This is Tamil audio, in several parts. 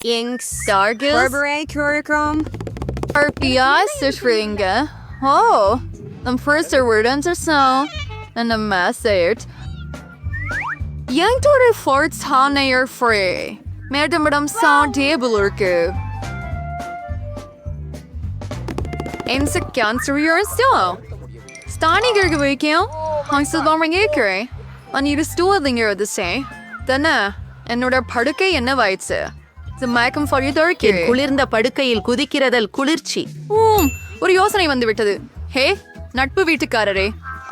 Dargus? Barbare Curicum? Arpiastershringa. Oh, the first word under so. and the message. Yangtore Fort Tanayer Free. Madam Madam Sound Tabulurku. Insecure still. Stani Gurgavikil, Hangsil Bombing Acre. I need a stool linger this day. Then, and order Paduka and Navaitse. மயக்கம் சொல்லி தொழிக்கு குளிர்ந்த படுக்கையில் குதிக்கிறதல் குளிர்ச்சி. ஊம் ஒரு யோசனை வந்து விட்டது ஹே நட்பு வீட்டுக்காரரே.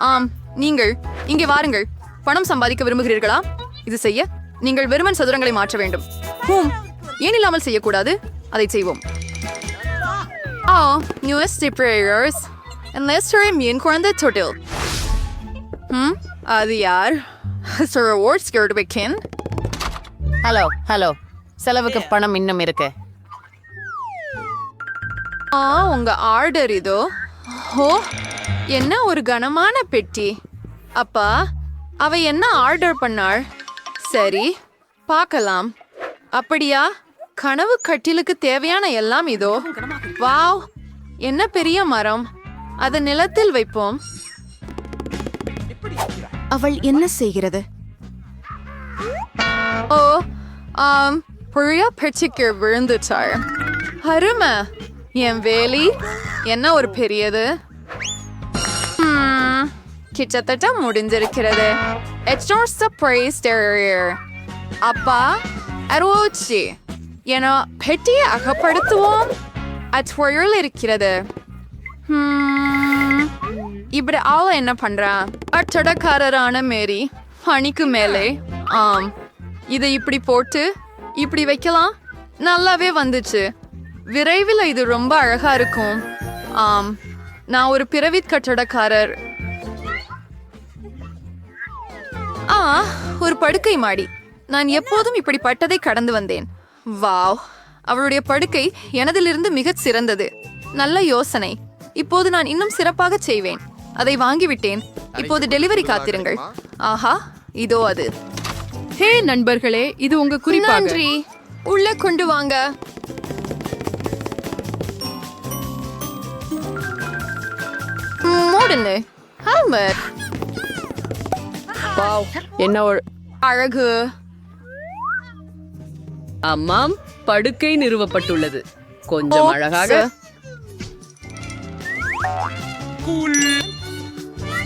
ஆம் நீங்கள் இங்கே வாருங்கள். பணம் சம்பாதிக்க விரும்புகிறீர்களா? இது செய்ய நீங்கள் வெறுமன் சதுரங்களை மாற்ற வேண்டும். ஹூம் ஏன் இல்லாமல் செய்யக்கூடாது? அதை செய்வோம். ஆ நியூஎஸ்டி பிரேயர்ஸ் லெஸ்டரை மீன் குழந்தை தொட்டில். ம் அது யார்? ஹலோ ஹலோ செலவுக்கு பணம் இன்னும் இருக்கு. ஆ உங்க ஆர்டர் இதோ. ஓ என்ன ஒரு கனமான பெட்டி. அப்பா அவ என்ன ஆர்டர் பண்ணாள்? சரி பார்க்கலாம். அப்படியா? கனவு கட்டிலுக்கு தேவையான எல்லாம் இதோ. வாவ் என்ன பெரிய மரம். அதை நிலத்தில் வைப்போம். அவள் என்ன செய்கிறது? ஓ ஆம் புழியா பெட்டிக்கு விழுந்துட்டாள் அருமை என் வேலி என்ன ஒரு பெரியது கிட்டத்தட்ட முடிஞ்சிருக்கிறது எக்ஸ்ட்ரா சர்ப்ரைஸ் டெரியர் அப்பா அருவோச்சி என பெட்டியை அகப்படுத்துவோம் அச்சுவையில் இருக்கிறது இப்படி ஆள் என்ன பண்றா அச்சடக்காரரான மேரி பணிக்கு மேலே ஆம் இதை இப்படி போட்டு இப்படி வைக்கலாம்? நல்லாவே வந்துச்சு. விரைவில் இது ரொம்ப அழகா இருக்கும். ஆம் நான் ஒரு பிறவி கட்டடக்காரர். ஆ ஒரு படுக்கை மாடி. நான் எப்போதும் இப்படிப்பட்டதை கடந்து வந்தேன். வாவ் அவளுடைய படுக்கை எனதிலிருந்து மிகச் சிறந்தது. நல்ல யோசனை. இப்போது நான் இன்னும் சிறப்பாக செய்வேன். அதை வாங்கிவிட்டேன். இப்போது டெலிவரி காத்திருங்கள். ஆஹா இதோ அது. ஹே நண்பர்களே இது உங்க குறிப்பாக. நன்றி. உள்ள கொண்டு வாங்க. மூடுன்னு ஆமா வாவ் என்ன ஒரு அழகு. அம்மாம் படுக்கை நிறுவப்பட்டுள்ளது. கொஞ்சம் அழகாக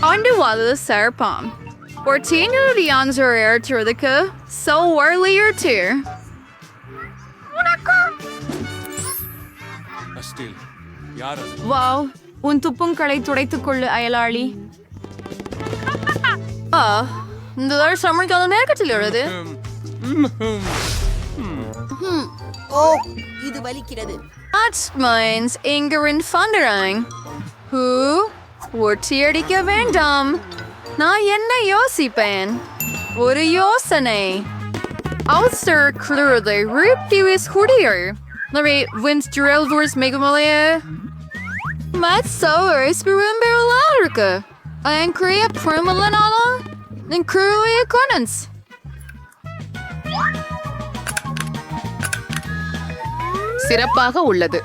ஆண்டு வாழ்வது சிறப்பாம் 14 answer eğer Trudica. So early or two. அஸ்டில் யார் அது வாவ் உன் துப்புங்களை துடைத்துக் கொள்ளு அயலாளி ஆ இந்த தடவை சமன் கால நேரத்தில் வருது ஓ இது வலிக்கிறது That's mines Inger and Fundering. Who? ஒட்டியடிக்க வேண்டாம் நான் என்ன யோசிப்பேன் ஒரு யோசனை Auster klurde ruptivis hudier. Larry wins Geraldors Megamalaia. Mat Sowers Berumberlarka. And Korea Permalanala. And Korea Conans. சிறப்பாக உள்ளது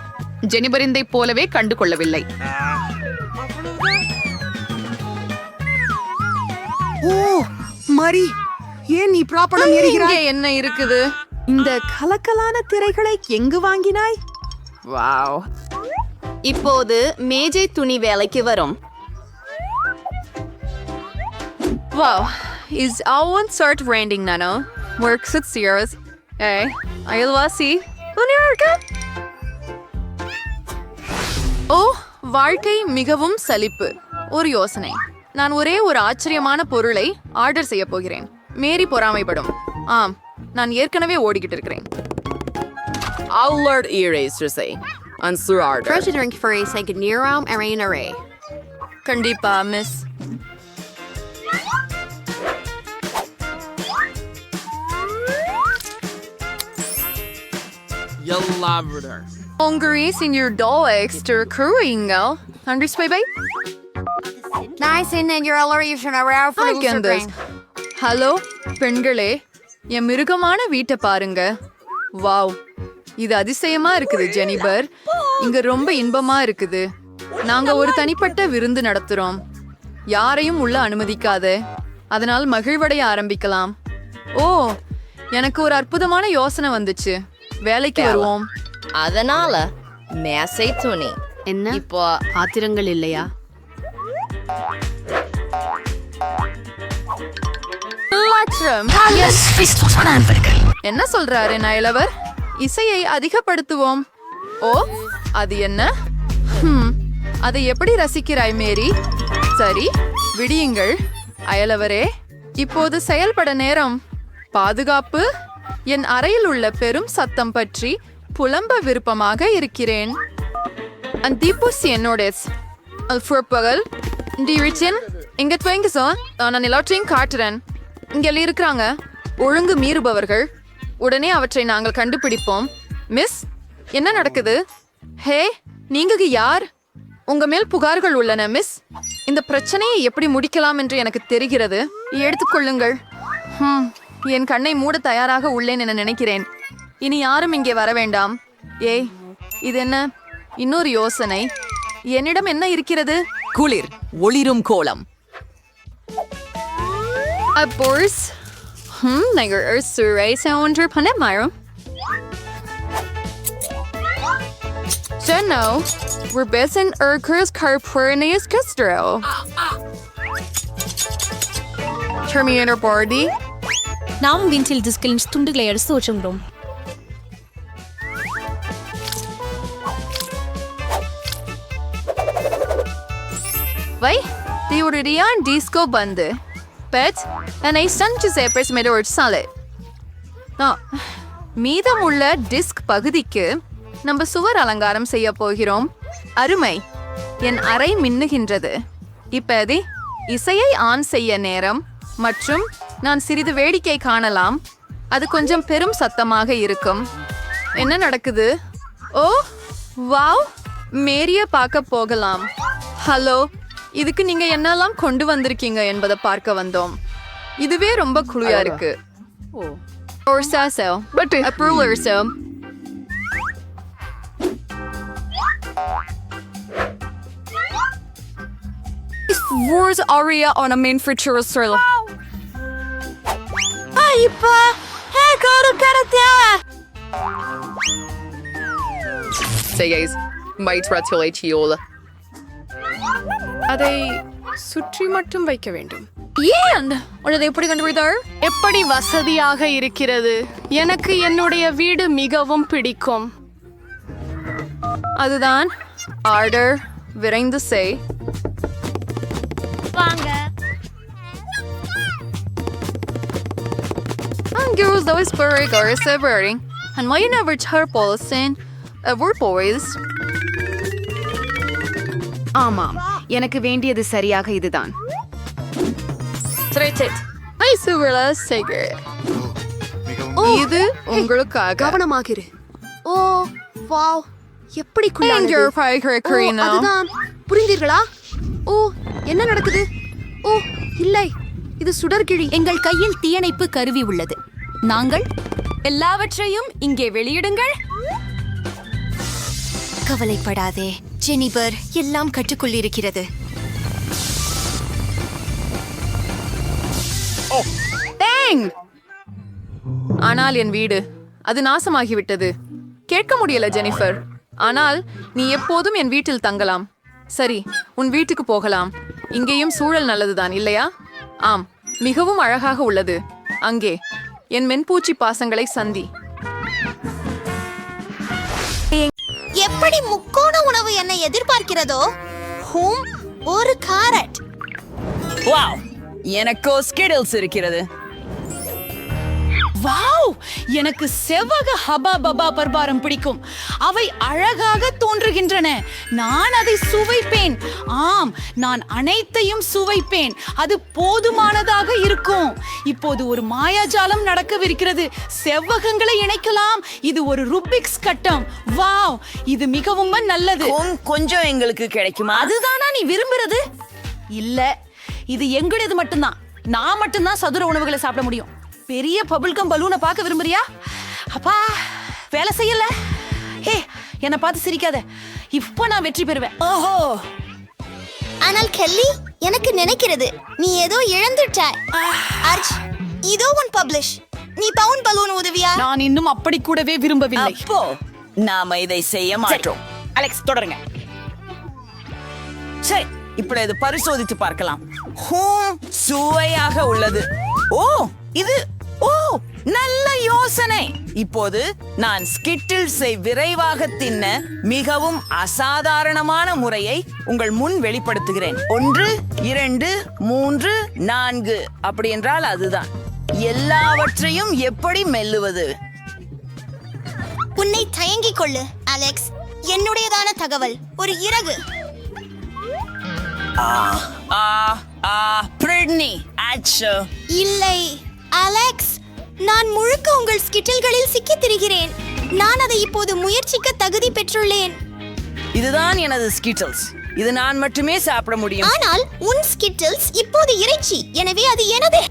ஜெனிபரிந்தை போலவே கண்டு கொள்ளவில்லை ஓ மரி ஏன் நீ ப்ராப்பரம் இங்கே எரிகிறாய்? என்ன இருக்குது? இந்த கலக்கலான திரைகளை எங்கு வாங்கினாய்? வாவ். இப்போது மேஜை துணி வேலைக்கு வரும். Wow, is all start raining nano? Works at Sears. Hey, அயல்வாசி உன்னிருக்க ஓ வாழ்க்கை மிகவும் சலிப்பு. ஒரு யோசனை. நான் ஒரே ஒரு ஆச்சரியமான பொருளை ஆர்டர் செய்ய போகிறேன் மேரி பொறாமைப்படும் ஆம் நான் ஏற்கனவே ஓடிக்கிட்டு இருக்கிறேன் Allard Eraser Answer order. Treasuring for a second Nerom Arena Ray. கண்டிப்பா miss Hungry senior doll extra crewingo. Understand, babe? Nice and then you're already should have for this. Hello பெண்களே என் மிருகமான வீட்டை பாருங்க. வாவ் இது அதிசயமா இருக்குது ஜெனிபர். இங்க ரொம்ப இன்பமா இருக்குது. நாங்க ஒரு தனிப்பட்ட விருந்து நடத்துறோம். யாரையும் உள்ள அனுமதிக்காத. அதனால் மகிழ்வடைய ஆரம்பிக்கலாம். ஓ எனக்கு ஒரு அற்புதமான யோசனை வந்துச்சு. வேலைக்கு வருவோம். அதனால மேசை துணி. என்ன? இப்போ ஆத்திரங்கள் இல்லையா. என்ன சொல்றாரு நயலவர்? இசையை அதிகப்படுத்துவோம். ஓ அது என்ன? அதை எப்படி ரசிக்கிறாய் மேரி? சரி விடியுங்கள். அயலவரே இப்போது செயல்பட நேரம். பாதுகாப்பு? என் அறையில் உள்ள பெரும் சத்தம் பற்றி புலம்ப விருப்பமாக இருக்கிறேன். Antipus என்னோடஸ். அல்ஃபுற்பகல் டிரிச்சின் இங்க துவங்க சார். நான் எல்லாற்றையும் காட்டுறேன். இங்க இருக்கிறாங்க. ஒழுங்கு மீறுபவர்கள். உடனே அவற்றை நாங்கள் கண்டுபிடிப்போம். மிஸ் என்ன நடக்குது? ஹே நீங்க யார்? உங்க மேல் புகார்கள் உள்ளன மிஸ். இந்த பிரச்சனையை எப்படி முடிக்கலாம் என்று எனக்கு தெரிகிறது. எடுத்துக்கொள்ளுங்கள் ஹம், என் கண்ணை மூட தயாராக உள்ளேன் என நினைக்கிறேன். இனி யாரும் இங்கே வர வேண்டாம். ஏய் இது என்ன? இன்னொரு யோசனை. என்னிடம் என்ன இருக்கிறது? குளிர் ஒளிரும் கோலம். அப்போஸ் ஹம் நீங்கள் சுரை ஒன்று பண்ண மாறும் Jenno, we're busy Urkers Carpurnius Castro. Terminator Bardi. நாம் வின்சில் டிஸ்கிலின் துண்டுகளை எடுத்து வச்சுக்கிறோம் teorian disco bande. Bet, en ei Sanju சேப்பர்ஸ் மேல ord சாலை ஆ, உள்ள டிஸ்க் பகுதிக்கு நம்ம சுவர் அலங்காரம் செய்ய போகிறோம். அருமை. என் அறை மின்னுகின்றது. இப்போதே இசையை ஆன் செய்ய நேரம். மற்றும் நான் சிறிது வேடிக்கை காணலாம். அது கொஞ்சம் பெரும் சத்தமாக இருக்கும். என்ன நடக்குது? ஓ வாவ்! மேரிய பார்க்க போகலாம். ஹலோ இதுக்கு நீங்க என்னெல்லாம் கொண்டு வந்திருக்கீங்க என்பதை பார்க்க வந்தோம் இதுவே ரொம்ப குளியா இருக்கு Or Sasso. But a ruler so. Wars aria on a main for Churrasrilla. Say guys, might ratulate you all. அதை சுற்றி மட்டும் வைக்க வேண்டும் ஏன் உனது எப்படி கண்டுபிடித்தாள் எப்படி வசதியாக இருக்கிறது எனக்கு என்னுடைய வீடு மிகவும் பிடிக்கும் அதுதான் ஆர்டர் விரைந்து செய் And girls those very girls separating. And why you never tell Paulson? Uh, we're boys. ஆமாம். எனக்கு வேண்டியது சரியாக இதுதான். இது உங்களுக்காக கவனமாகிரு. ஓ வாவ் எப்படி Karina. அதுதான். புரிந்தீர்களா? ஓ என்ன நடக்குது? ஓ இல்லை. இது சுடர்கிழி. எங்கள் கையில் தீயணைப்பு கருவி உள்ளது. நாங்கள் எல்லாவற்றையும் இங்கே வெளியிடுங்கள். கவலைப்படாதே. ஜெனிபர் எல்லாம் கற்றுக்கொள்ளிருக்கிறது. ஆனால் என் வீடு அது நாசமாகிவிட்டது. கேட்க முடியல ஜெனிஃபர் ஆனால் நீ எப்போதும் என் வீட்டில் தங்கலாம். சரி உன் வீட்டுக்கு போகலாம். இங்கேயும் சூழல் நல்லதுதான் இல்லையா? ஆம் மிகவும் அழகாக உள்ளது. அங்கே என் மென்பூச்சி பாசங்களை சந்தி. எப்படி முக்கோண உணவு என்னை எதிர்பார்க்கிறதோ ஹூம் ஒரு காரட். வாவ் எனக்கோ ஸ்கிடில்ஸ் இருக்கிறது. வாவ்! எனக்கு செவ்வக ஹபா பபா பர்பாரம் பிடிக்கும். அவை அழகாக தோன்றுகின்றன. நான் அதை சுவைப்பேன். ஆம் நான் அனைத்தையும் சுவைப்பேன். அது போதுமானதாக இருக்கும். இப்போது ஒரு மாயாஜாலம் நடக்கவிருக்கிறது. செவ்வகங்களை இணைக்கலாம். இது ஒரு ருபிக்ஸ் கட்டம். வாவ்! இது மிகவும் நல்லது. கொஞ்சம் எங்களுக்கு கிடைக்குமா? அதுதானா நீ விரும்புறது? இல்ல இது எங்களுடையது மட்டும்தான். நான் மட்டும்தான் சதுர உணவுகளை சாப்பிட முடியும். பெரிய பபுல்கம் பலூனை பார்க்க விரும்புறியா? அப்பா வேலை செய்யல. ஹே என்னை பார்த்து சிரிக்காத. இப்போ நான் வெற்றி பெறுவேன். ஓஹோ. ஆனால் கெல்லி எனக்கு நினைக்கிறது நீ ஏதோ இழந்துட்டாய். அர்ஜ் இதோ உன் பப்ளிஷ் நீ பவுன் பலூன் உதவியா? நான் இன்னும் அப்படி கூடவே விரும்பவில்லை. அப்போ நாம இதை செய்ய மாட்டோம். அலெக்ஸ் தொடருங்க. சரி இப்படி இது பரிசோதித்து பார்க்கலாம். ஹூம் சுவையாக உள்ளது. ஓ இது ஓ நல்ல யோசனை. இப்போது நான் ஸ்கிட்டில்ஸை விரைவாக தின்ன மிகவும் அசாதாரணமான முறையை உங்கள் முன் வெளிப்படுத்துகிறேன். ஒன்று இரண்டு மூன்று நான்கு. அப்படி என்றால் அதுதான். எல்லாவற்றையும் எப்படி மெல்லுவது? உன்னை தயங்கிக் கொள்ளு அலெக்ஸ். என்னுடையதான தகவல் ஒரு இறகு. இல்லை. அலெக்ஸ் நான் முழுக்க உங்கள் ஸ்கிட்டில்களில் சிக்கித் திரிகிறேன். நான் அதை இப்போது முயற்சிக்க தகுதி பெற்றுள்ளேன். இதுதான் எனது ஸ்கிட்டல்ஸ். இது நான் மட்டுமே சாப்பிட முடியும். ஆனால் உன் ஸ்கிட்டில்ஸ் இப்போது இறைச்சி. எனவே அது எனது.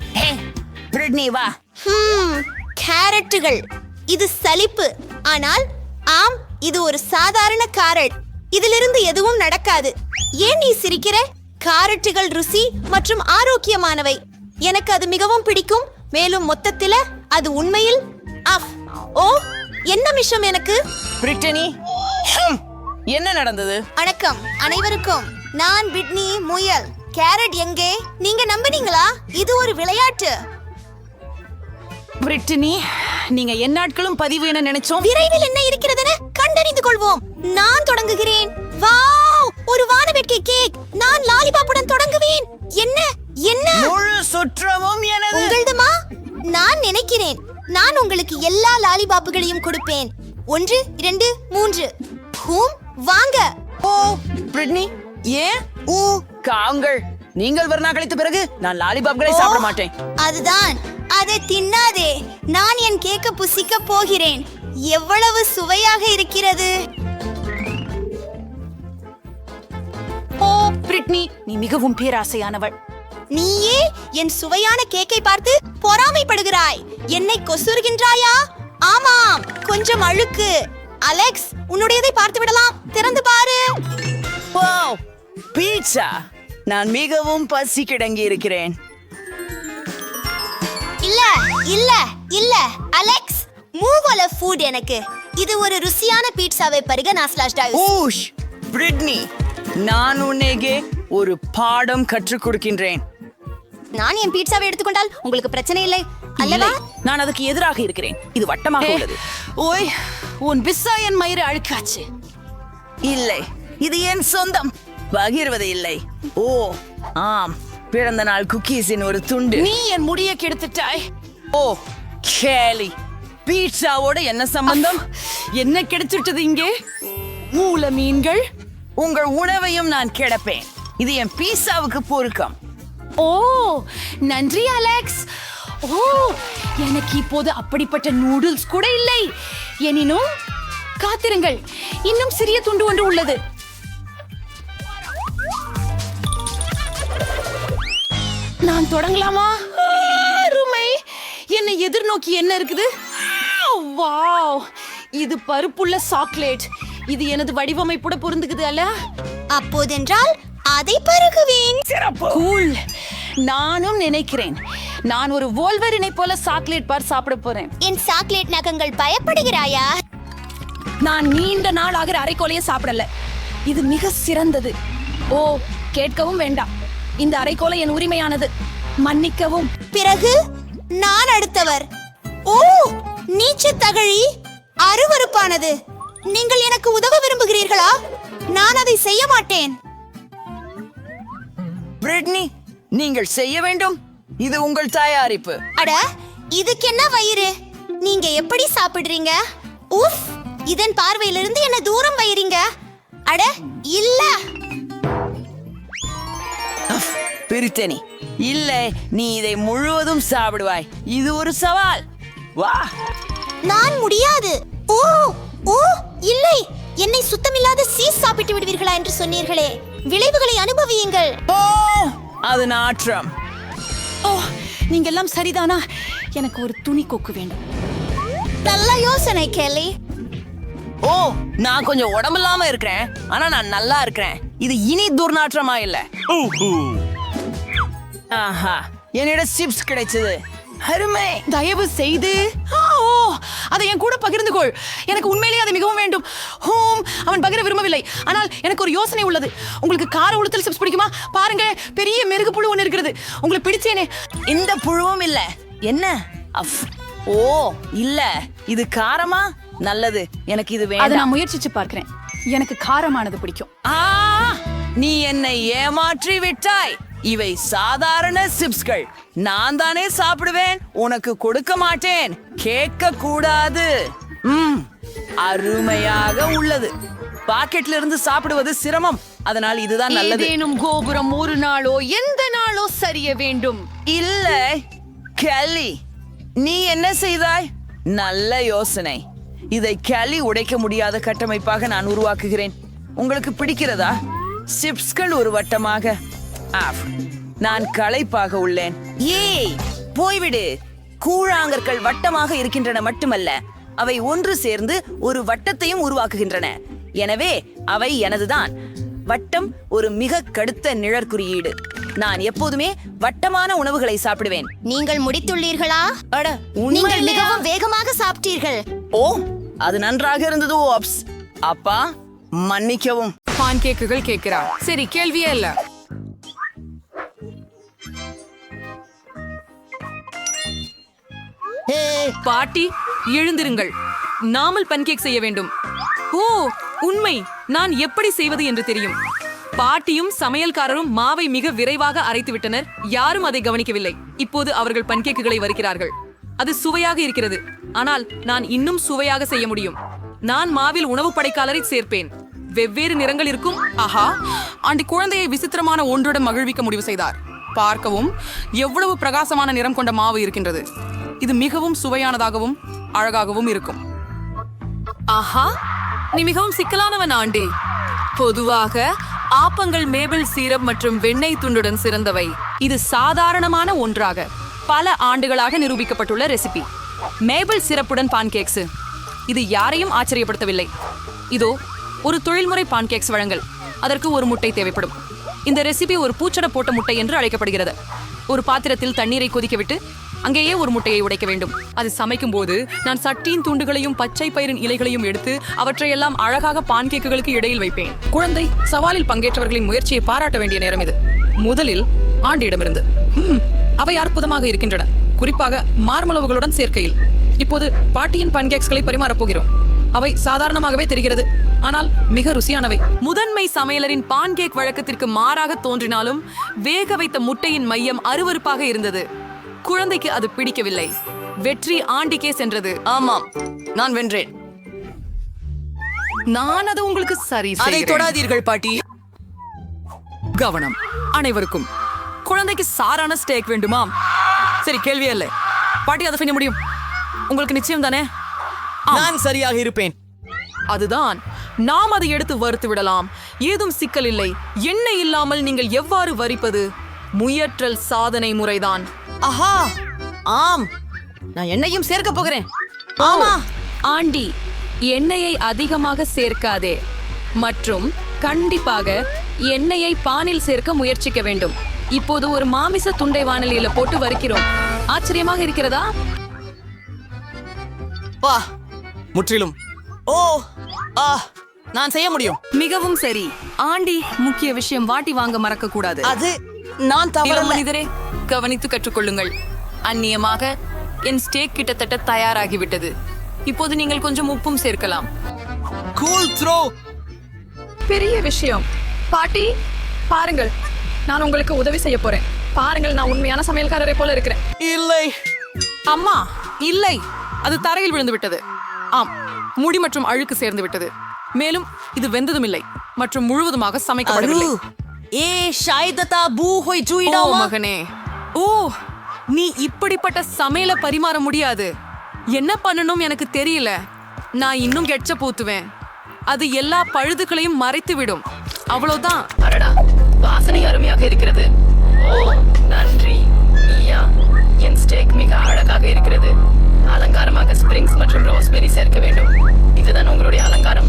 பிரிட்னி வா. ஹம், கேரட்டுகள். இது சலிப்பு. ஆனால் ஆம் இது ஒரு சாதாரண காரட். இதிலிருந்து எதுவும் நடக்காது. ஏன் நீ சிரிக்கிற? காரட்டுகள் ருசி மற்றும் ஆரோக்கியமானவை. எனக்கு அது மிகவும் பிடிக்கும். மேலும் மொத்தத்தில அது உண்மையில் அஃப். ஓ என்ன மிஷம் எனக்கு? பிரிட்டனி. என்ன நடந்தது? வணக்கம் அனைவருக்கும். நான் பிட்னி முயல். கேரட் எங்கே? நீங்க நம்புனீங்களா? இது ஒரு விளையாட்டு. பிரிட்டினி நீங்க எந்நாட்களும் பதிவு என நினைச்சோம். விரைவில் என்ன இருக்கிறதென கண்டறிந்து கொள்வோம். நான் தொடங்குகிறேன். வாவ் ஒரு வானவேட்கை கேக். நான் லாலிபாப்புடன் தொடங்குவேன். என்ன? என்ன? முழு சுற்றமும் எனது. உங்களதுமா? நான் நினைக்கிறேன். நான் உங்களுக்கு எல்லா லாலிபாப்புகளையும் கொடுப்பேன். ஒன்று இரண்டு மூன்று. ஹூம் வாங்க. ஓ பிரிட்னி. ஏன் ஊ காங்கள். நீங்கள் வர்ணா கழித்த பிறகு நான் லாலிபாப்களை சாப்பிட மாட்டேன். அதுதான். அதை தின்னாதே. நான் என் கேக்க புசிக்க போகிறேன். எவ்வளவு சுவையாக இருக்கிறது. ஓ பிரிட்னி நீ மிகவும் பேராசையானவள். நீயே என் சுவையான கேக்கை பார்த்து பொறாமைப்படுகிறாய். என்னை கொசுறுகின்றாயா? ஆமாம் கொஞ்சம் அழுக்கு. அலெக்ஸ் உன்னுடையதை பார்த்து விடலாம் திறந்து பாரு. Wow pizza. நான் மிகவும் பசி கிடங்கி இருக்கிறேன். இல்ல இல்ல இல்ல. அலெக்ஸ் மூவல ஃபுட் எனக்கு. இது ஒரு ருசியான பீட்சாவை பருக நான் ஸ்லாஷ் ஊஷ் பிரிட்னி. நான் உன்னைಗೆ ஒரு பாடம் கற்றுக் கொடுக்கின்றேன். நான் என் பீட்சாவை எடுத்துக்கொண்டால் உங்களுக்கு பிரச்சனை இல்லை அல்லவா? நான் அதுக்கு எதிராக இருக்கிறேன். இது வட்டமாக உள்ளது. ஓய் உன் பிஸ்ஸா என் மயிறு அழுக்காச்சு. இல்லை இது என் சொந்தம். பகிர்வது இல்லை. ஓ ஆம் பிறந்த நாள் குக்கீஸின் ஒரு துண்டு. நீ என் முடிய கெடுத்துட்டாய். ஓ கேலி. பீட்சாவோட என்ன சம்பந்தம்? என்ன கிடைச்சிட்டது இங்கே? மூல மீன்கள்? உங்கள் உணவையும் நான் கிடப்பேன். இது என் பீஸாவுக்கு பொருக்கம் ஓ நன்றி அலெக்ஸ் ஓ எனக்கு இப்போது அப்படிப்பட்ட நூடுல்ஸ் கூட இல்லை. எனினும் காத்திருங்கள். இன்னும் சிறிய துண்டு ஒன்று உள்ளது. நான் தொடங்கலாமா? அருமை. என்னை எதிர்நோக்கி என்ன இருக்குது? வாவ். இது பருப்புள்ள சாக்லேட். இது எனது வடிவமைப்புட பொருந்துக்குது அல்ல. அப்போதென்றால் அதை பருகுவேன். கூல் நானும் நினைக்கிறேன். நான் ஒரு வோல்வரினை போல சாக்லேட் பார் சாப்பிட போறேன். என் சாக்லேட் நகங்கள் பயப்படுகிறாயா? நான் நீண்ட நாள் ஆகிற அரைக்கோலையை சாப்பிடல. இது மிக சிறந்தது. ஓ கேட்கவும் வேண்டாம். இந்த அரைக்கோலை என் உரிமையானது. மன்னிக்கவும். பிறகு நான் அடுத்தவர். ஓ நீச்ச தகழி. அருவருப்பானது. நீங்கள் எனக்கு உதவ விரும்புகிறீர்களா? நான் அதை செய்ய மாட்டேன். பிரிட்னி நீங்கள் செய்ய வேண்டும். இது உங்கள் தயாரிப்பு. அட இதுக்கு என்ன வயிறு? நீங்க எப்படி சாப்பிடுறீங்க? உஃப் இதன் பார்வையிலிருந்து என்ன தூரம் வைறீங்க அட இல்ல. பிரித்தனி. இல்லை நீ இதை முழுவதும் சாப்பிடுவாய். இது ஒரு சவால். வா. நான் முடியாது. ஓ ஓ இல்லை. என்னை சுத்தமில்லாத சீஸ் சாப்பிட்டு விடுவீர்களா என்று சொன்னீர்களே. விளைவுகளை அனுபவியுங்கள். ஓ அது நாற்றம். ஓ நீங்க எல்லாம் சரிதானா? எனக்கு ஒரு துணி கொக்கு வேண்டும். நல்ல யோசனை கேலி. ஓ நான் கொஞ்சம் உடம்பில்லாம இருக்கிறேன். ஆனா நான் நல்லா இருக்கிறேன். இது இனி துர்நாற்றமா இல்ல. ஆஹா என்னிடம் சிப்ஸ் கிடைச்சது. அருமை. தயவு செய்து. ஆ, ஓ அதை என் கூட பகிர்ந்து கொள் எனக்கு உண்மையிலேயே அது மிகவும் வேண்டும். ஹோம் அவன் பகிர விரும்பவில்லை. ஆனால் எனக்கு ஒரு யோசனை உள்ளது. உங்களுக்கு கார உளுத்தல் சிப்ஸ் பிடிக்குமா? பாருங்க பெரிய மெருகு புழு ஒன்று இருக்கிறது. உங்களுக்கு பிடிச்சேனே. இந்த புழுவும் இல்ல. என்ன? அஃப். ஓ இல்ல. இது காரமா? நல்லது. எனக்கு இது அதை வேண்டாம் நான் முயற்சிச்சு பார்க்கிறேன். எனக்கு காரமானது பிடிக்கும். ஆ நீ என்னை ஏமாற்றி விட்டாய். இவை சாதாரண சிப்ஸ்கள். நான் தானே சாப்பிடுவேன் உனக்கு கொடுக்க மாட்டேன். கேட்க கூடாது. ம் அருமையாக உள்ளது. பாக்கெட்ல இருந்து சாப்பிடுவது சிரமம். அதனால் இதுதான் நல்லது. ஏதேனும் கோபுரம் ஒரு நாளோ எந்த நாளோ சரிய வேண்டும். இல்ல கெல்லி நீ என்ன செய்தாய்? நல்ல யோசனை. இதை கெல்லி உடைக்க முடியாத கட்டமைப்பாக நான் உருவாக்குகிறேன். உங்களுக்கு பிடிக்கிறதா? சிப்ஸ்கள் ஒரு வட்டமாக. ஆஃப். நான் களைப்பாக உள்ளேன். ஏய் போய்விடு. கூழாங்கற்கள் வட்டமாக இருக்கின்றன மட்டுமல்ல அவை ஒன்று சேர்ந்து ஒரு வட்டத்தையும் உருவாக்குகின்றன. எனவே அவை எனதுதான். வட்டம் ஒரு மிக கடுத்த நிழற்குறியீடு நான் எப்போதுமே வட்டமான உணவுகளை சாப்பிடுவேன். நீங்கள் முடித்துள்ளீர்களா? அட நீங்கள்? மிகவும் வேகமாக சாப்பிட்டீர்கள். ஓ அது நன்றாக இருந்தது ஓப்ஸ் அப்பா மன்னிக்கவும். பான் கேக்குகள் கேட்கிறார் சரி கேள்வியே இல்ல. பாட்டி எழுந்திருங்கள். நாமல் பன்கேக் செய்ய வேண்டும். ஓ உண்மை. நான் எப்படி செய்வது என்று தெரியும். பாட்டியும் சமையல்காரரும் மாவை மிக விரைவாக அரைத்து விட்டனர். யாரும் அதை கவனிக்கவில்லை. இப்போது அவர்கள் பன்கேக்குகளை வருகிறார்கள் அது சுவையாக இருக்கிறது. ஆனால் நான் இன்னும் சுவையாக செய்ய முடியும். நான் மாவில் உணவு படைக்காலரை சேர்ப்பேன். வெவ்வேறு நிறங்கள் இருக்கும் ஆஹா ஆண்டி குழந்தையை விசித்திரமான ஒன்றுடன் மகிழ்விக்க முடிவு செய்தார். பார்க்கவும் எவ்வளவு பிரகாசமான நிறம் கொண்ட மாவு இருக்கின்றது. இது மிகவும் சுவையானதாகவும் அழகாகவும் இருக்கும். ஆஹா நீ மிகவும் சிக்கலானவன் ஆண்டி. பொதுவாக ஆப்பங்கள் மேபிள் சீரப் மற்றும் வெண்ணெய் துண்டுடன் சிறந்தவை. இது சாதாரணமான ஒன்றாக பல ஆண்டுகளாக நிரூபிக்கப்பட்டுள்ள ரெசிபி. மேபிள் சிரப்புடன் பான்கேக்ஸ். இது யாரையும் ஆச்சரியப்படுத்தவில்லை. இதோ ஒரு தொழில்முறை பான்கேக்ஸ் வழங்கல். அதற்கு ஒரு முட்டை தேவைப்படும். இந்த ரெசிபி ஒரு பூச்சட போட்ட முட்டை என்று அழைக்கப்படுகிறது. ஒரு பாத்திரத்தில் தண்ணீரை கொதிக்கவிட்டு அங்கேயே ஒரு முட்டையை உடைக்க வேண்டும். அது சமைக்கும் போது நான் சட்டியின் துண்டுகளையும் பச்சை பயிரின் இலைகளையும் எடுத்து அவற்றையெல்லாம் அழகாக பான்கேக்குகளுக்கு இடையில் வைப்பேன். குழந்தை சவாலில் பங்கேற்றவர்களின் முயற்சியை பாராட்ட வேண்டிய நேரம் இது. முதலில் ஆண்டியிடமிருந்து. அவை அற்புதமாக இருக்கின்றன. குறிப்பாக மார்மளவுகளுடன் சேர்க்கையில். இப்போது பாட்டியின் பன்கேக்ஸ்களை பரிமாறப் போகிறோம். அவை சாதாரணமாகவே தெரிகிறது. ஆனால் மிக ருசியானவை. முதன்மை சமையலரின் பான்கேக் வழக்கத்திற்கு மாறாக தோன்றினாலும் வேக வைத்த முட்டையின் மையம் அருவருப்பாக இருந்தது. குழந்தைக்கு அது பிடிக்கவில்லை. வெற்றி ஆண்டிக்கே சென்றது. ஆமாம் நான் வென்றேன். நான் அது உங்களுக்கு சரி அதை தொடாதீர்கள் பாட்டி. கவனம் அனைவருக்கும். குழந்தைக்கு சாரான ஸ்டேக் வேண்டுமா சரி கேள்வியே இல்லை பாட்டி அதை செய்ய முடியும்? உங்களுக்கு நிச்சயம் தானே? நான் சரியாக இருப்பேன். அதுதான் நாம் அதை எடுத்து வறுத்து விடலாம். ஏதும் சிக்கல் இல்லை. எண்ணெய் இல்லாமல் நீங்கள் எவ்வாறு வரிப்பது? முயற்றல் சாதனை முறைதான். ஆஹா ஆம். நான் எண்ணெயும் சேர்க்க போகிறேன். ஆமா. ஆண்டி எண்ணெயை அதிகமாக சேர்க்காதே. மற்றும் கண்டிப்பாக எண்ணெயை பானில் சேர்க்க முயற்சிக்க வேண்டும். இப்போது ஒரு மாமிச துண்டை வானலியில போட்டு வறுக்கிறோம். ஆச்சரியமாக இருக்கிறதா? வா. முற்றிலும். ஓ ஆ நான் செய்ய முடியும். மிகவும் சரி. ஆண்டி முக்கிய விஷயம் வாட்டி வாங்க மறக்க கூடாது. அது நான் தவறல்ல. மனிதரே கவனித்து கற்றுக்கொள்ளுங்கள். அந்நியமாக என் ஸ்டேக் கிட்டத்தட்ட தயாராகிவிட்டது. இப்போது நீங்கள் கொஞ்சம் உப்பும் சேர்க்கலாம். கூல் த்ரோ பெரிய விஷயம். பாட்டி பாருங்கள். நான் உங்களுக்கு உதவி செய்ய போறேன். பாருங்கள் நான் உண்மையான சமையல்காரரை போல இருக்கிறேன். இல்லை. அம்மா இல்லை. அது தரையில் விழுந்து விட்டது ஆம் முடி மற்றும் அழுக்கு சேர்ந்து விட்டது மேலும் இது வெந்ததும் இல்லை மற்றும் முழுவதுமாக சமைக்கப்படவில்லை. ஏ ஷாய்ததா பூ ஹோய் ஓ ஜூயிடாமா மகனே. ஓ நீ இப்படிப்பட்ட சமையல பரிமாற முடியாது. என்ன பண்ணணும் எனக்கு தெரியல. நான் இன்னும் கெட்ச பூத்துவேன். அது எல்லா பழுதுகளையும் மறைத்து விடும் அவ்வளவுதான் வாசனை அருமையாக இருக்கிறது. ஓ நன்றி ஐயா என் ஸ்டேக் மிக அழகாக இருக்கிறது. அலங்காரமாக ஸ்ப்ரிங்ஸ் மற்றும் ரோஸ்பெரி சேர்க்க வேண்டும். இதுதான் உங்களுடைய அலங்காரம்.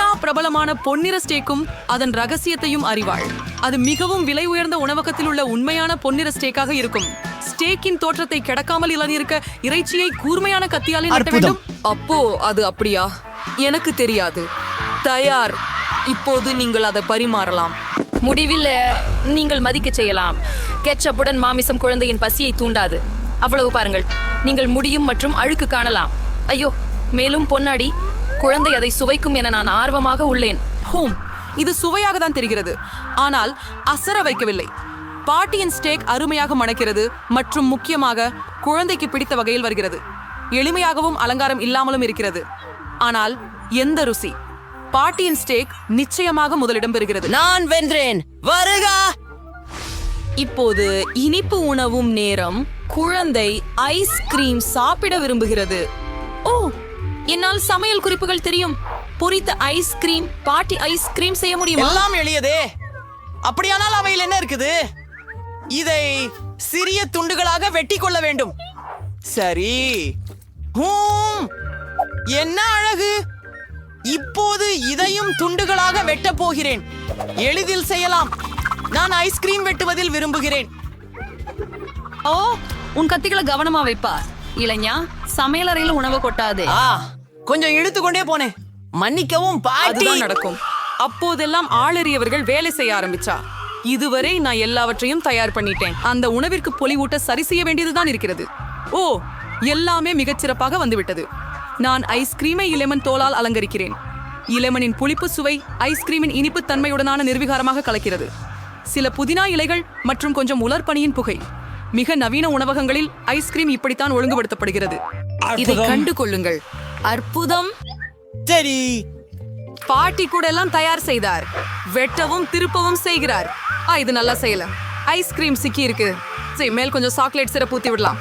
மியா பிரபலமான பொன்னிற ஸ்டேக்கும் அதன் ரகசியத்தையும் அறிவாள். அது மிகவும் விலை உயர்ந்த உணவகத்தில் உள்ள உண்மையான பொன்னிற ஸ்டேக்காக இருக்கும். ஸ்டேக்கின் தோற்றத்தை கிடக்காமல் இளநிருக்க இறைச்சியை கூர்மையான கத்தியாலே அற்புதம். வேண்டும். அப்போ அது அப்படியா? எனக்கு தெரியாது. தயார். இப்போது நீங்கள் அதை பரிமாறலாம். முடிவில் நீங்கள் மதிக்க செய்யலாம். கெச்சப்புடன் மாமிசம் குழந்தையின் பசியை தூண்டாது. அவ்வளவு பாருங்கள். நீங்கள் முடியும் மற்றும் அழுக்கு காணலாம். ஐயோ மேலும் பொன்னாடி. குழந்தை அதை சுவைக்கும் என நான் ஆர்வமாக உள்ளேன். ஹோம் இது சுவையாக தான் தெரிகிறது. ஆனால் அசர வைக்கவில்லை. பாட்டியின் ஸ்டேக் அருமையாக மணக்கிறது மற்றும் முக்கியமாக குழந்தைக்கு பிடித்த வகையில் வருகிறது. எளிமையாகவும் அலங்காரம் இல்லாமலும் இருக்கிறது. ஆனால் எந்த ருசி? பாட்டியின் ஸ்டேக் நிச்சயமாக முதலிடம் பெறுகிறது. நான் வென்றேன். வருகா! இப்போது இனிப்பு உணவும் நேரம் குழந்தை ஐஸ்கிரீம் சாப்பிட விரும்புகிறது. என்னால் சமையல் குறிப்புகள் தெரியும். பொரித்த ஐஸ்கிரீம் பாட்டி ஐஸ்கிரீம் செய்ய முடியுமா? எல்லாம் எளியதே. அப்படியானால் அவையில் என்ன இருக்குது? இதை சிறிய துண்டுகளாக வெட்டி கொள்ள வேண்டும். சரி. என்ன அழகு. இப்போது இதையும் துண்டுகளாக வெட்டப் போகிறேன். எளிதில் செய்யலாம். நான் ஐஸ்கிரீம் வெட்டுவதில் விரும்புகிறேன். ஓ உன் கத்திகளை கவனமா வைப்பா. இளைஞா சமையலறையில உணவு கொட்டாதே. ஆ. கொஞ்சம் இழுத்துக்கொண்டே போனேன் மன்னிக்கவும் பாட்டி. நடக்கும். அப்போதெல்லாம் ஆளறியவர்கள் வேலை செய்ய ஆரம்பிச்சா. இதுவரை நான் எல்லாவற்றையும் தயார் பண்ணிட்டேன். அந்த உணவிற்கு பொலிவூட்ட சரி செய்ய வேண்டியதுதான் இருக்கிறது. ஓ எல்லாமே மிகச் சிறப்பாக வந்துவிட்டது. நான் ஐஸ்கிரீமை இலெமன் தோலால் அலங்கரிக்கிறேன். இலெமனின் புளிப்பு சுவை ஐஸ்கிரீமின் இனிப்பு தன்மையுடனான நிர்விகாரமாக கலக்கிறது. சில புதினா இலைகள் மற்றும் கொஞ்சம் உலர்பனியின் புகை. மிக நவீன உணவகங்களில் ஐஸ்கிரீம் இப்படித்தான் ஒழுங்குபடுத்தப்படுகிறது. இதை கண்டு கொள்ளுங்கள். அற்புதம். சரி. பாட்டி கூட எல்லாம் தயார் செய்தார். வெட்டவும் திருப்பவும் செய்கிறார். ஆ இது நல்லா செய்யல. ஐஸ்கிரீம் சிக்கி இருக்கு. சரி மேல் கொஞ்சம் சாக்லேட் சிரப் ஊத்தி விடலாம்.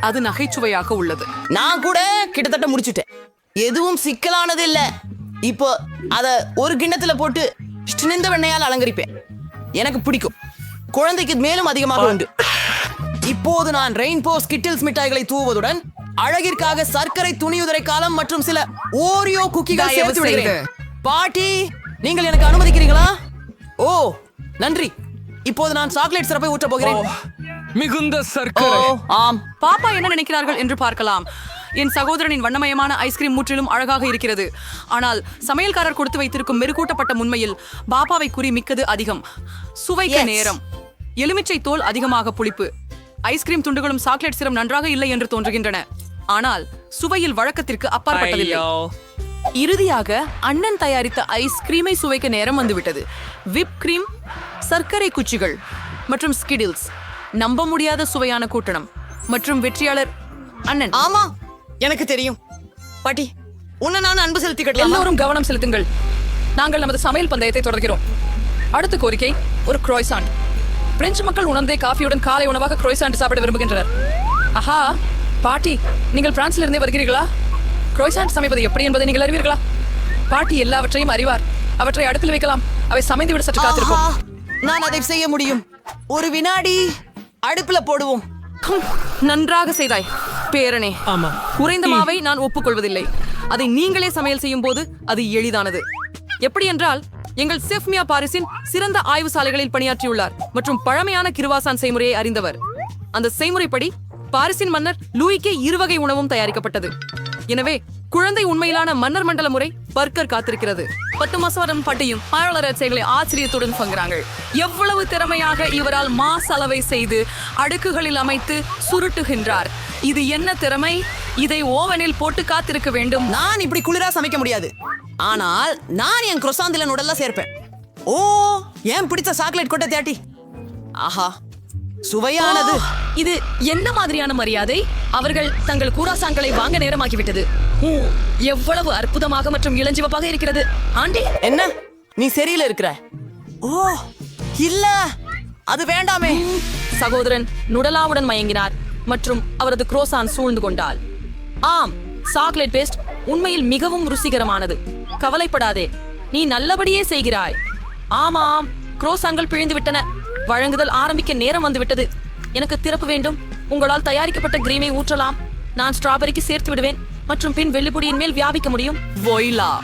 அது நகைச்சுவையாக உள்ளது. நான் கூட கிட்டத்தட்ட முடிச்சிட்டேன். எதுவும் சிக்கலானது இல்ல. இப்போ அத ஒரு கிண்ணத்துல போட்டு சினிந்த வெண்ணையால் அலங்கரிப்பேன். எனக்கு பிடிக்கும். குழந்தைக்கு மேலும் அதிகமாக உண்டு. இப்போது நான் ரெயின்போ ஸ்கிட்டில்ஸ் மிட்டாய்களை தூவுவதுடன் அழகிற்காக சர்க்கரை துணியுதிரை காலம் மற்றும் சில ஓரியோ குக்கிகள் சேர்த்து விடுகிறேன். பாட்டி நீங்கள் எனக்கு அனுமதிக்கிறீங்களா ஓ நன்றி. இப்போது நான் சாக்லேட் சிறப்பை ஊற்றப் போகிறேன். மிகுந்த சர்க்கரை. ஆம். பாப்பா என்ன நினைக்கிறார்கள் என்று பார்க்கலாம். என் சகோதரனின் வண்ணமயமான ஐஸ்கிரீம் முற்றிலும் அழகாக இருக்கிறது. ஆனால் சமையல்காரர் கொடுத்து வைத்திருக்கும் மெருகூட்டப்பட்ட உண்மையில் பாப்பாவை குறி மிக்கது அதிகம். சுவைக்க. நேரம். எலுமிச்சை தோல் அதிகமாக புளிப்பு. ஐஸ்கிரீம் துண்டுகளும் சாக்லேட் சிரம் நன்றாக இல்லை என்று தோன்றுகின்றன. ஆனால் சுவையில் வழக்கத்திற்கு அப்பாற்பட்டதில்லை. இறுதியாக அண்ணன் தயாரித்த ஐஸ்கிரீமை சுவைக்க நேரம் வந்துவிட்டது. விப் கிரீம் சர்க்கரை குச்சிகள் மற்றும் ஸ்கிடில்ஸ். நம்ப முடியாத சுவையான கூட்டணம் மற்றும் வெற்றியாளர் அண்ணன். ஆமா எனக்கு தெரியும். பாட்டி உன்னை நான் அன்பு செலுத்திக்கிட்டேன் எல்லோரும் கவனம் செலுத்துங்கள். நாங்கள் நமது சமையல் பந்தயத்தை தொடர்கிறோம். அடுத்த கோரிக்கை ஒரு குரோய்சாண்ட் பிரெஞ்சு மக்கள் உணர்ந்தே காஃபியுடன் காலை உணவாக குரோய்சாண்ட் சாப்பிட விரும்புகின்றனர். ஆஹா பாட்டி நீங்கள் பிரான்சில் இருந்தே வருகிறீர்களா? குரோய்சாண்ட் சமைப்பது எப்படி என்பதை நீங்கள் அறிவீர்களா? பாட்டி எல்லாவற்றையும் அறிவார். அவற்றை அடுப்பில் வைக்கலாம். அவை சமைந்து விட சற்று காத்திருக்கும். நான் அதை செய்ய முடியும். ஒரு வினாடி அடுப்புல போடுவோம். நன்றாக செய்தாய் பேரனே. ஆமா. குறைந்த மாவை நான் ஒப்புக்கொள்வதில்லை. அதை நீங்களே சமையல் செய்யும் போது அது எளிதானது. எப்படி என்றால் எங்கள் செஃப்மியா பாரிஸின் சிறந்த ஆய்வு சாலைகளில் பணியாற்றியுள்ளார் மற்றும் பழமையான கிருவாசான் செய்முறையை அறிந்தவர். அந்த செய்முறைப்படி பாரிஸின் மன்னர் லூயிக்கே இருவகை உணவும் தயாரிக்கப்பட்டது. எனவே குழந்தை உண்மையிலான மன்னர் மண்டல முறை பர்கர் காத்திருக்கிறது. பத்து மாசம் பட்டியும் ஆய்வாளர் செயல்களை ஆச்சரியத்துடன் பங்குறாங்க. எவ்வளவு திறமையாக இவரால் மாசளவை செய்து அடுக்குகளில் அமைத்து சுருட்டுகின்றார். இது என்ன திறமை? இதை ஓவனில் போட்டு காத்திருக்க வேண்டும். நான் இப்படி குளிரா சமைக்க முடியாது. ஆனால் நான் என் குரோசாந்தில நுடல்ல சேர்ப்பேன். ஓ ஏன் பிடிச்ச சாக்லேட் கொட்டை தேட்டி ஆஹா சுவையானது. இது என்ன மாதிரியான மரியாதை? அவர்கள் தங்கள் கூராசான்களை வாங்க நேரமாகிவிட்டது. எவ்வளவு அற்புதமாக மற்றும் இளஞ்சிவப்பாக இருக்கிறது. ஆண்டி? என்ன? நீ சரியில இருக்கிற? ஓ இல்ல. அது வேண்டாமே. சகோதரன் நுடலாவுடன் மயங்கினார் மற்றும் அவரது குரோசான் சூழ்ந்து கொண்டாள். ஆம் சாக்லேட் பேஸ்ட் உண்மையில் மிகவும் ருசிகரமானது. கவலைப்படாதே நீ நல்லபடியே செய்கிறாய். ஆமாம் குரோசான்கள் பிழிந்து விட்டன வழங்குதல் ஆரம்பிக்க நேரம் வந்துவிட்டது. எனக்கு திறப்பு வேண்டும். உங்களால் தயாரிக்கப்பட்ட கிரீமை ஊற்றலாம். நான் ஸ்ட்ராபெரிக்கு சேர்த்து விடுவேன். மற்றும் பின் வெள்ளிப்பொடியின் மேல் வியாபிக்க முடியும். வொய்லா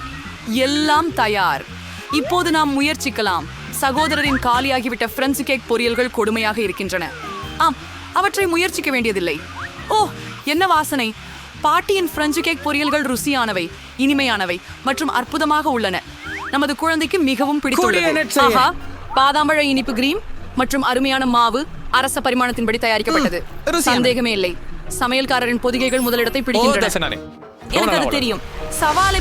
எல்லாம் தயார். இப்போது நாம் முயற்சிக்கலாம். சகோதரரின் காலியாகிவிட்ட பிரெஞ்சு கேக் பொரியல்கள் கொடுமையாக இருக்கின்றன. ஆம் அவற்றை முயற்சிக்க வேண்டியதில்லை. ஓ என்ன வாசனை. பாட்டியின் பிரெஞ்சு கேக் பொரியல்கள் ருசியானவை இனிமையானவை மற்றும் அற்புதமாக உள்ளன. நமது குழந்தைக்கு மிகவும் பிடித்துள்ளது. ஆஹா பாதாம்பழ இனிப்பு கிரீம் மற்றும் அருமையான மாவு அரச பரிமாணத்தின்படி தயாரிக்கப்பட்டது. சந்தேகமே இல்லை. சமையல்காரரின் பொதிகைகள் முதலிடத்தை பிடிக்கின்றன. எனக்கு அது தெரியும். சவாலை